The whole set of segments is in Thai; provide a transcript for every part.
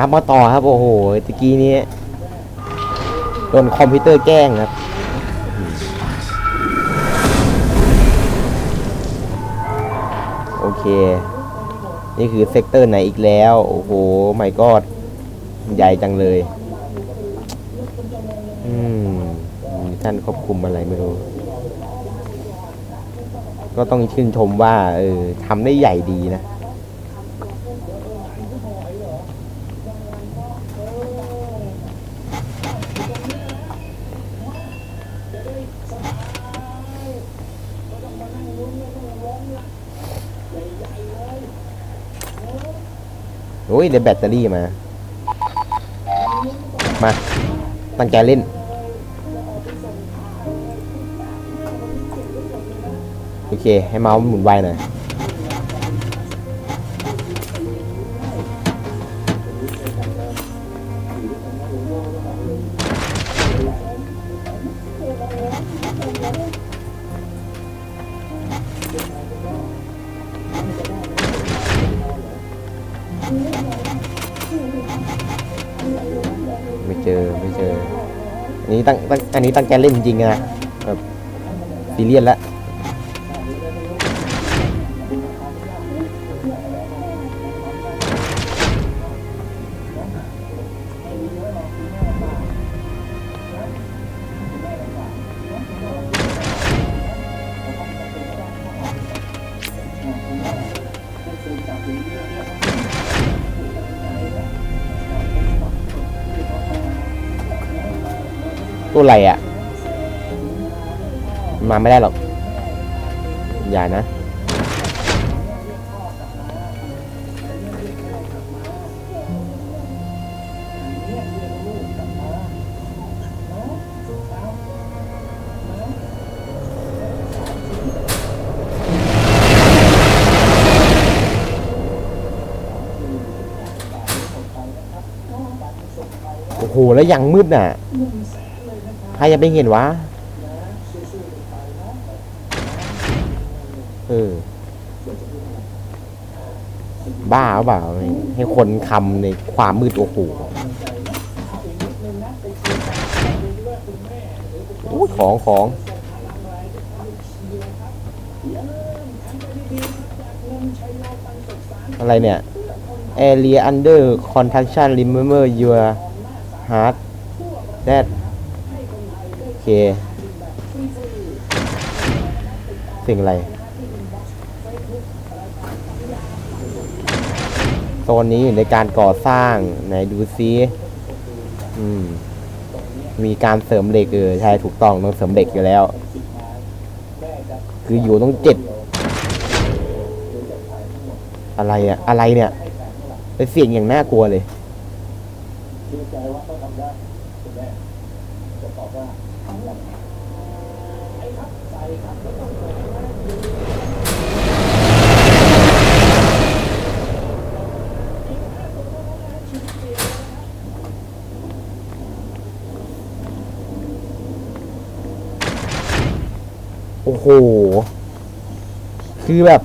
มามาต่อครับ โอ้โหตะกี้นี้โดนคอมพิวเตอร์แกล้งครับโอเค นี่คือเซกเตอร์ไหนอีกแล้ว โอ้โหไม่กอดใหญ่จังเลย อืมท่านควบคุมอะไรไม่รู้ ก็ต้องชื่นชมว่า เออทำได้ใหญ่ดีนะ โอ้ยเดี๋ยวแบตเตอรี่มา มา ตั้งใจเล่น โอเค ให้เมาส์หมุนไวหน่อย ไม่เจอไม่เจออันนี้ตั้งตั้งอันนี้ตั้งใจเล่นจริงๆนะแบบซีเรียสแล้ว ตัวอะไรอะ่ะ มาไม่ได้หรอก อย่านะ โอ้โห แล้วยังมืดน่ะ ใครจะไปเห็นวะ เออ บ้าเปล่า ให้คนคำในความมืดโอ้โหของของอะไรเนี่ย area under contraction remember your heart that สิ่งอะไร โซนนี้อยู่ในการก่อสร้าง ไหนดูซิอืม มีการเสริมเหล็กเออใช่ถูกต้องต้องเสริมเหล็กอยู่แล้ว คืออยู่ต้องเจ็ดอะไรอะอะไรเนี่ยเป็นเสียงอย่างน่ากลัวเลย โอ้โห คือแบบ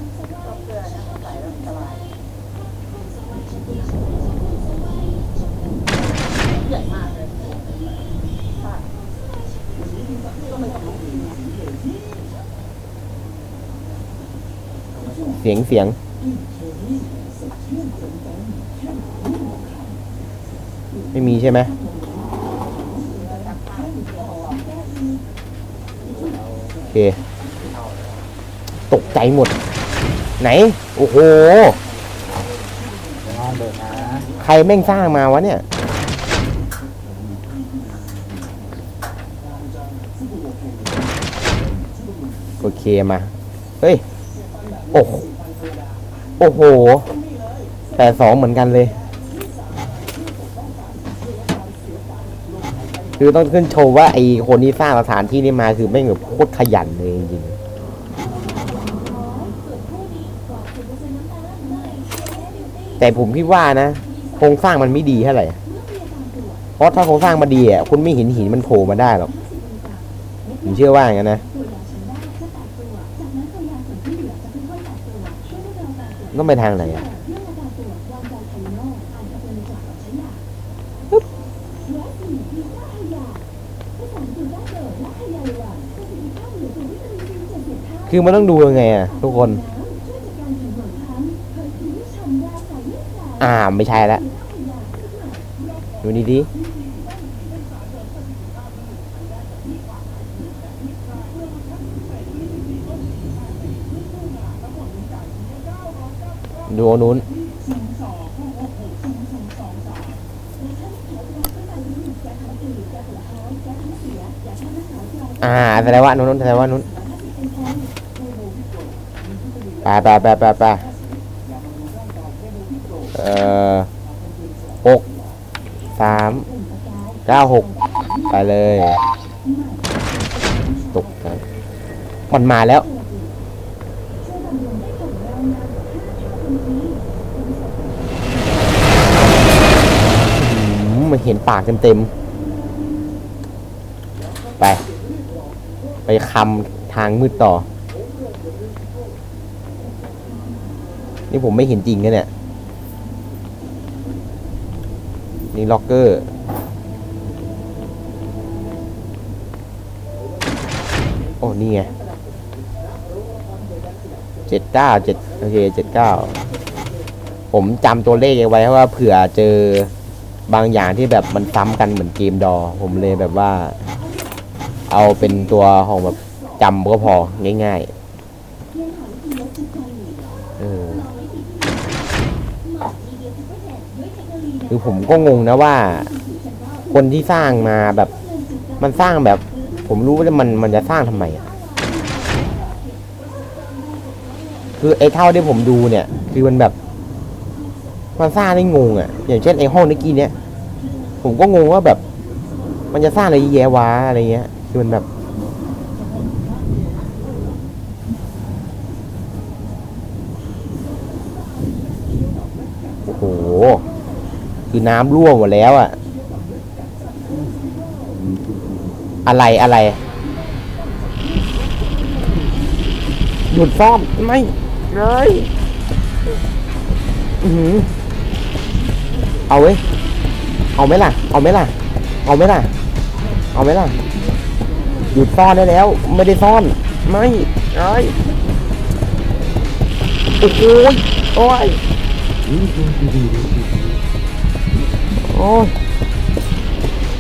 เสียงเสียง ไม่มีใช่ไหมโอเค ตกใจหมด ไหน โอ้โหใครแม่งสร้างมาวะเนี่ย โอเคมา เฮ้ย โอ้โห อ้โหแต่สองเหมือนกันเลย คือต้องขึ้นโชว์ว่าไอคนที่สร้างสถานที่นี้มาคือแม่งแบบโคตรขยันเลยจริงๆแต่ผมคิดว่านะโครงสร้างมันไม่ดีเท่าไหร่เพราะถ้าโครงสร้างมันดีอะคุณไม่เห็นหินมันโผล่มาได้หรอกผมเชื่อว่าอย่างนั้นนะ ต้องไปทางไหนอะคือมันต้องดูยังไงอะทุกคน อ่าไม่ใช่แล้วดูดีดี ดูอันนู้น อ่าแสดงว่านู้นแสดงว่านู้นไปไปไปไปไปเอ่อหกสามเก้าหกไปเลย ตกมันมาแล้ว อื มันเห็นปากเต็มๆ ไป ไปคำทางมืดต่อ นี่ผมไม่เห็นจริงนะเนี่ย นี่ล็อกเกอร์โอ้นี่ไงเจ็ดเก้าเจ็ดโอเคเจ็ดเก้าผมจำตัวเลขเอาไว้เพราะว่าเผื่อเจอ บางอย่างที่แบบมันซ้ำกันเหมือนเกมดอ ผมเลยแบบว่า เอาเป็นตัวของแบบจำก็พอง่ายๆเออคือผมก็งงนะว่า คนที่สร้างมาแบบมันสร้างแบบ ผมรู้ว่ามันมันจะสร้างทำไมอะคือไอ้เท่าที่ผมดูเนี่ย คือมันแบบ มันสร้างได้งงอะ อย่างเช่นไอ้ห้องเมื่อกี้เนี้ยผมก็งงว่าแบบ มันจะสร้างอะไรเยอะแยะวะอะไรเงี้ยคือมันแบบโอ้โหคือน้ำรั่วหมดแล้วอะอะไรอะไรหยุดซ่อมไม่เลยอื้อหือ เอาเว้ย เอาไหมล่ะ เอาไหมล่ะ เอาไหมล่ะ เอาไหมล่ะ หยุดซ่อนได้แล้ว ไม่ได้ซ่อน ไม่ไอ้โอ้โหยโอ้ยโอ้ย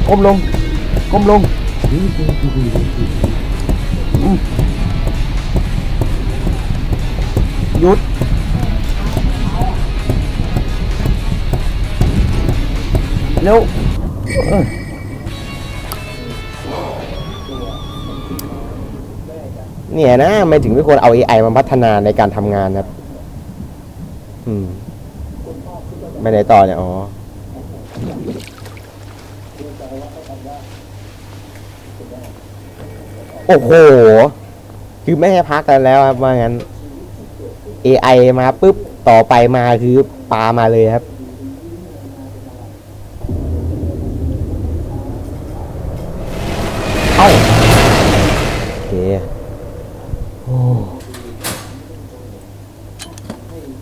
ก้มลงก้มลงหยุด เร็วเนี่ยนะไม่ถึงไม่ควรเอา AI มาพัฒนาในการทำงานครับ อืมไม่ไหนต่อเนี่ย อ๋อ โอ้โห คือไม่ให้พักกันแล้วครับว่างั้น AI มาปุ๊บ ต่อไปมาคือปลามาเลยครับ เอ้าโอเคโอ้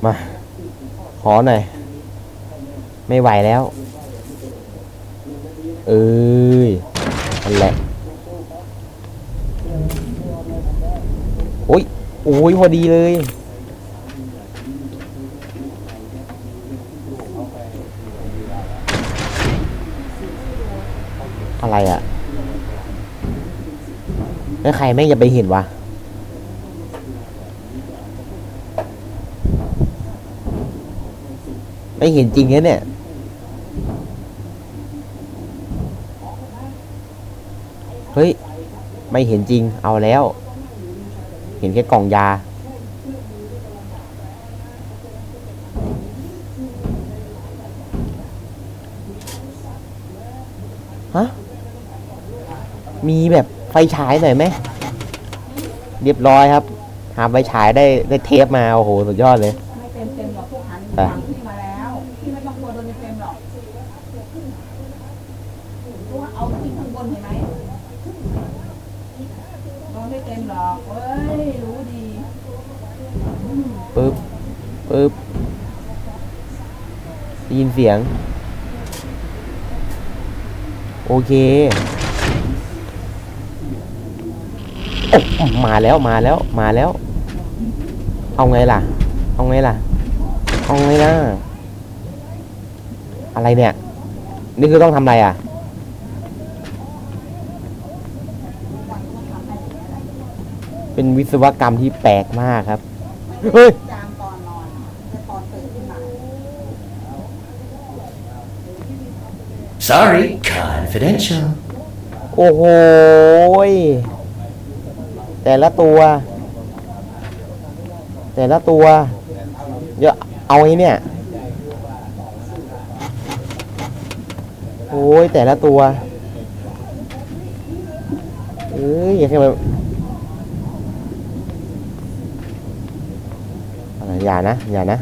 มา ขอหน่อย ไม่ไหวแล้ว เอ้ยนั่นแหละโอ้ยโอ้ยพอดีเลย อะไรอะแล้วใครแม่งจะไปเห็นวะ ไม่ เห็นจริงนะเนี่ย เฮ้ย ไม่เห็นจริง เอาแล้ว เห็นแค่กล่องยา ฮะ มีแบบไฟฉายหน่อยไหม เรียบร้อยครับ หาไฟฉายได้ได้เทปมา โอ้โห สุดยอดเลย ไม่เต็มเต็มๆหรอกพวกหัน ไป หลังพี่มาแล้ว พี่ไม่ต้องกลัวโดนเต็มๆหรอกรู้ว่าเอาที่ข้างบนเห็นไหมโดนไม่เต็มหรอกเว้ย รู้ดี ปึ๊บ ปึ๊บได้ยิน เสียง โอเคโอ้มาแล้วมาแล้วมาแล้ว เอาไงล่ะ เอาไงล่ะ เอาไงนะอะไรเนี่ย นี่คือต้องทำอะไรอะ เป็นวิศวกรรมที่แปลกมากครับ เฮ้ย จามตอนนอนแต่ตอนตื่นขึ้นมา Sorry, confidential. โอ้โหยแต่ละตัว แต่ละตัว เดี๋ยวเอาไอ้เนี่ย โอ้ยแต่ละตัว เอ้ยอย่าแค่แบบอย่านะ อย่านะ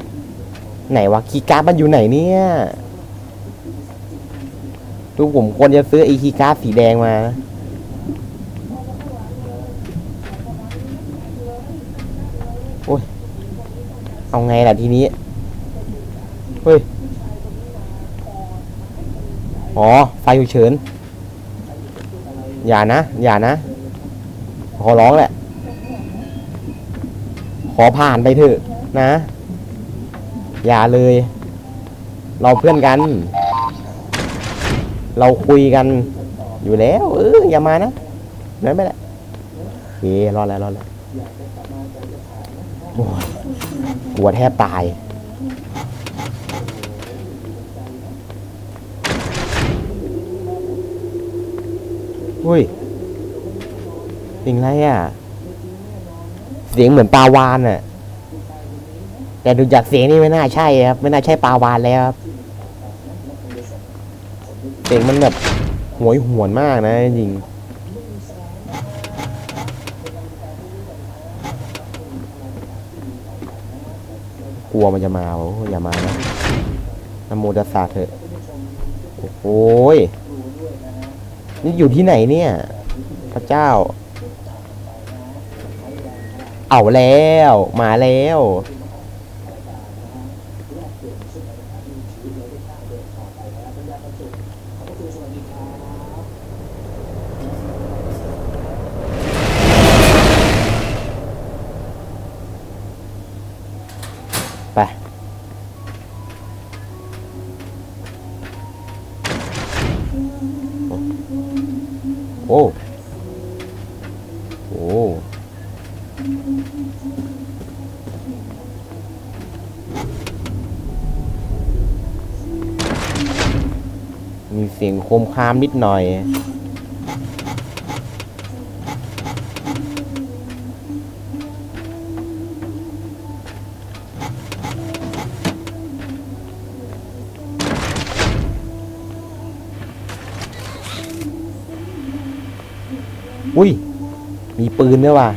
ไหนวะคีย์การ์ดมันอยู่ไหนเนี่ย ทุกผมควรจะซื้อไอคีการ์ดสีแดงมานะโอ้ย เอาไงล่ะทีนี้ เฮ้ย อ๋อ ไฟฉุกเฉิน อย่านะ อย่านะ ขอร้องแหละ ขอผ่านไปเถอะนะ อย่าเลย เราเพื่อนกัน เราคุยกันอยู่แล้ว เอออย่ามานะนั่นไม่แหละโอเครอดแล้วรอดแล้วโอ้ยกลัวแทบตายอุ้ยเสียงอะไรอะ เสียงเหมือนปลาวานอะ แต่ดูจากเสียงนี่ไม่น่าใช่ครับ ไม่น่าใช่ปลาวานแล้วครับ เสียงมันแบบหวยหวนมากนะจริงกลัวมันจะมาโอ้อย่ามานะนโมตัสสะเถอะโอ้ยนี่อยู่ที่ไหนเนี่ย พระเจ้า เอาแล้ว มาแล้ว โอ้โอ้มีเสียงโคมคามนิดหน่อย อุ้ย มีปืนด้วยว่ะ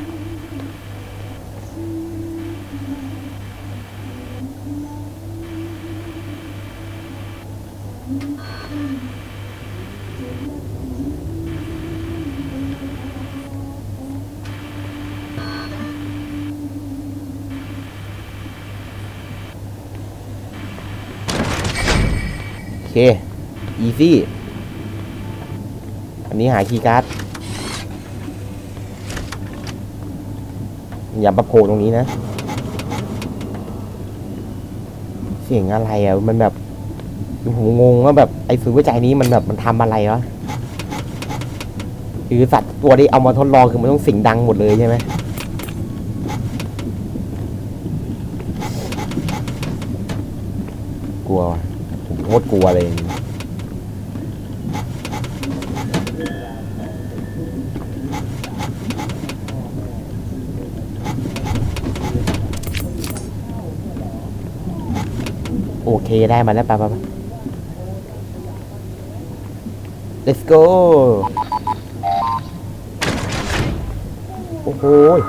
โอเคอีซี่ อันนี้หาคีย์การ์ด อย่าประโผล่ตรงนี้นะ เสียงอะไรอะ มันแบบผมงงว่าแบบไอ้ฝืนหัวใจนี้มันแบบมันทำอะไรวะคือสัตว์ตัวที่เอามาทดลองคือมันต้องสิ่งดังหมดเลยใช่ไหมกลัวผมโคตรกลัวเลย โอเคได้มาแล้วไปไปไป let's go โอ้โหย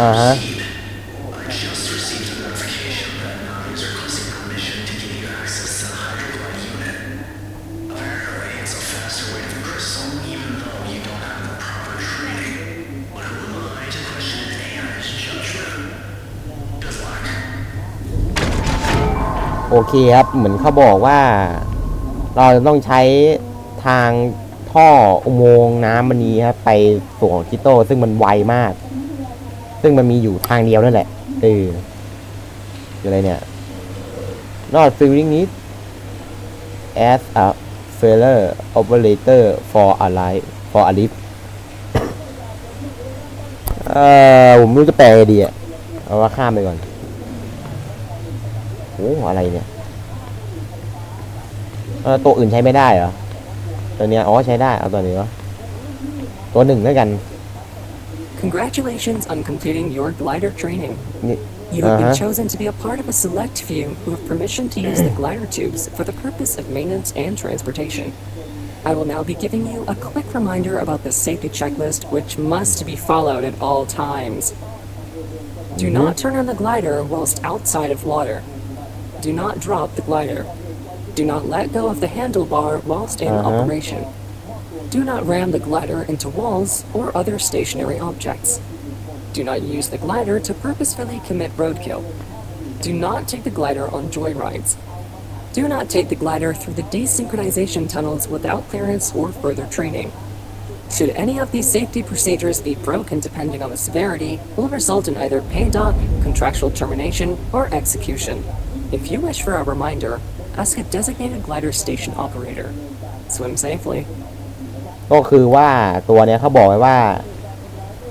อ อ่าฮะโอเคครับเหมือนเขาบอกว่า เราจะต้องใช้ทางท่ออุโมงค์น้ำมันนี้ครับไปสู่ของคิโตซึ่งมันไวมาก ซึ่งมันมีอยู่ทางเดียวนั่นแหละเอออะไรเนี่ย not feeling it as a failure operator for a life for a lift เออผมไม่รู้จะแปลดีอะเอาว่าข้ามไปก่อน โอ้อะไรเนี่ยเออตัวอื่นใช้ไม่ได้เหรอ ตัวเนี้ยอ๋อใช้ได้ เอาตัวนี้วะตัวหนึ่งแล้วกัน Congratulations on completing your glider training. นี่ You have been Uh-huh. chosen to be a part of a select few who have permission to use the glider tubes for the purpose of maintenance and transportation. I will now be giving you a quick reminder about the safety checklist, which must be followed at all times. Do not turn on the glider whilst outside of water. Do not drop the glider. Do not let go of the handlebar whilst in Uh-huh. operation. Do not ram the glider into walls or other stationary objects. Do not use the glider to purposefully commit roadkill. Do not take the glider on joyrides. Do not take the glider through the desynchronization tunnels without clearance or further training. Should any of these safety procedures be broken depending on the severity, will result in either pay dock, contractual termination, or execution. If you wish for a reminder, ask a designated glider station operator. Swim safely. ก็คือว่าตัวเนี้ยเขาบอกไว้ว่า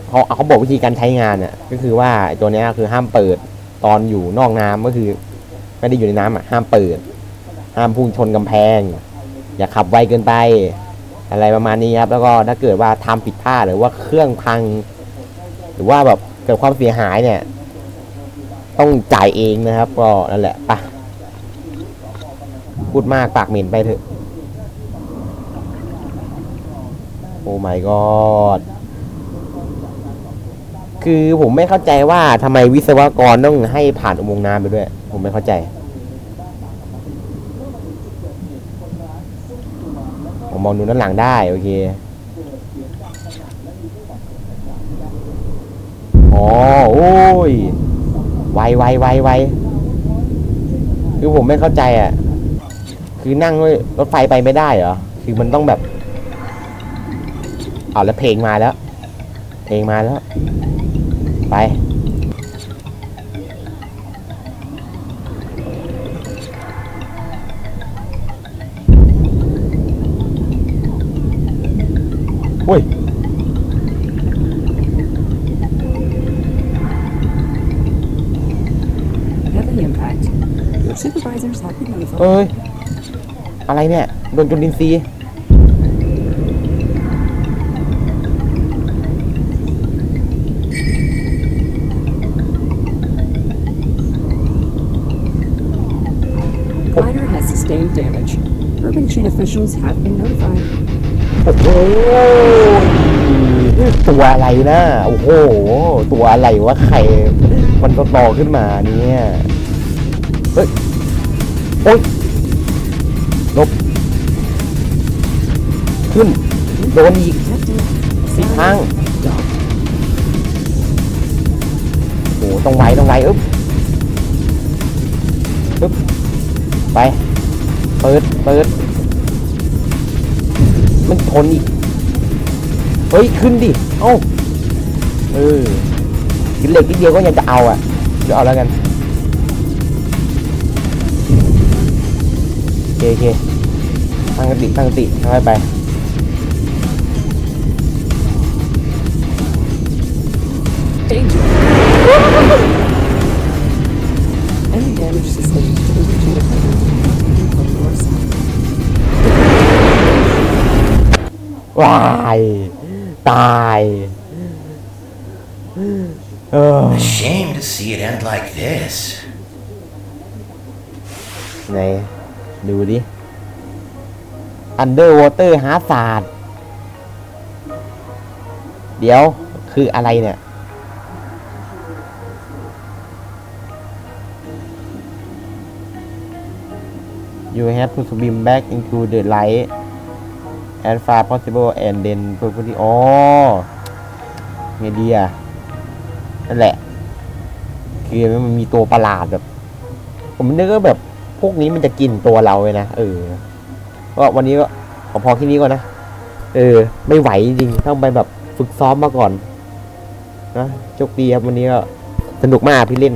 เขาเขาบอกวิธีการใช้งานอะก็คือว่าตัวเนี้ยคือห้ามเปิดตอนอยู่นอกน้ำก็คือ ไม่ได้อยู่ในน้ำอะห้ามเปิด ห้ามพุ่งชนกำแพง อย่าขับไวเกินไป อะไรประมาณนี้ครับ แล้วก็ถ้าเกิดว่าทำผิดพลาดหรือว่าเครื่องพัง หรือว่าแบบเกิดความเสียหายเนี่ย ต้องจ่ายเองนะครับ ก็นั่นแหละปะพูดมากปากเหม็นไปเถอะ โอ้ my god คือผมไม่เข้าใจว่าทำไมวิศวกรต้องให้ผ่านอุโมงค์น้ำไปด้วย ผมไม่เข้าใจ ผมมองดูด้านหลังได้ โอเคอ๋อโอ้ย ไวไวไวไวคือผมไม่เข้าใจอะ คือนั่งรถไฟไปไม่ได้เหรอ คือมันต้องแบบเอาแล้วเพลงมาแล้ว เพลงมาแล้ว ไป have been notified. เอ้ย อะไรเนี่ยโดนจุลินทรีย์ Glider has sustained damage. Urban Chain officials have been notified. โอ้โหตัวอะไรนะโอ้โห ตัวอะไรวะไข่มันก็ต่อขึ้นมาเนี่ย เฮ้ย โอ๊ย ลบ ขึ้น โดนอีก Detected. สีทางโอ้โหต้องไวต้องไวอึ๊บอึ๊บไป เปิด เปิด มันชนอีก เฮ้ย ขึ้นดิ เอ้า เออกินเหล็กนิดเดียวก็ยังจะเอาอะเดี๋ยวเอาแล้วกัน โอเคโอเคตั้งสติตั้งสติค่อยๆไป Danger. Any damage sustained to Urban Chain equipment from your side. วาย ตาย เออ A shame to see it end like this. ไหน ดูดิ Underwater Hazard เดี๋ยวคืออะไรเนี่ย You have to swim back into the light as far possible and then perfectly อ๋อไงดีอะ นั่นแหละ คือมันมีตัวประหลาดแบบ ผมนึกว่าแบบ พวกนี้มันจะกินตัวเราเลยนะเออก็วันนี้ก็อพอแค่นี้ก่อนนะเออ ไม่ไหวจริงต้องไปแบบฝึกซ้อมมาก่อนนะโชคดีครับวันนี้ก็สนุกมากพี่เล่น